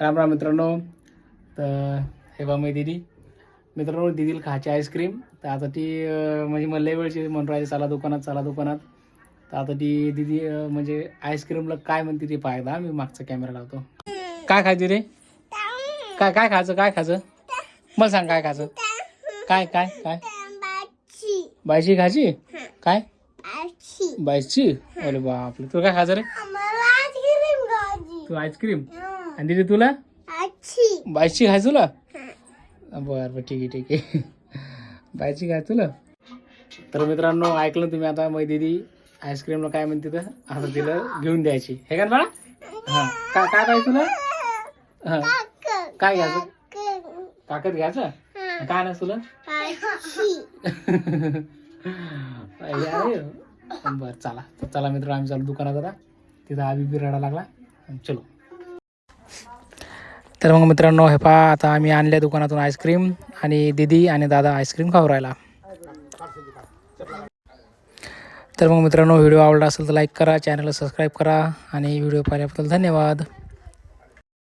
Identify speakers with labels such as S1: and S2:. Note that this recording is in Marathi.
S1: राम राम मित्रांनो. तर हे बा मी दिदी. मित्रांनो दिदीला खायची आईस्क्रीम तर आता ती म्हणजे मला लय वेळची म्हणून राहिली चला दुकानात चला दुकानात. तर आता ती दिदी म्हणजे आईस्क्रीमला काय म्हणते ते पाहिजे मी मागचा कॅमेरा लावतो. काय खायची रे? काय काय खायचं काय खायचं? मला सांग काय खायचं. काय काय काय? बायची खायची? काय? बायची. अरे बापरे. तुला काय खायचं रे? तू आईस्क्रीम आणि दिदी तुला? बायची खाय तुला? बरं बरं ठीक आहे ठीक आहे. बायची खाय तुला? तर मित्रांनो ऐकलं तुम्ही आता मग दिदी आईस्क्रीमला काय म्हणते तर? आता तिला घेऊन द्यायची. हे का ना बाळा? हां. काय काय पाहिजे तुला? हां. काय घ्यायचं? काकत घ्यायचं? काय ना तुला? बरं चला. तर चला मित्र आम्ही चालू दुकानात आता. तिथं आबी बी रडा लागला. चलो. तर मग मित्रांनो हे पहा आता आम्ही आणल्या दुकानातून आईस्क्रीम आणि दिदी आणि दादा आईस्क्रीम खाऊ राहिला. तर मग मित्रांनो व्हिडिओ आवडला असेल तर लाईक करा चॅनलला सबस्क्राईब करा आणि व्हिडिओ पाहिल्याबद्दल धन्यवाद.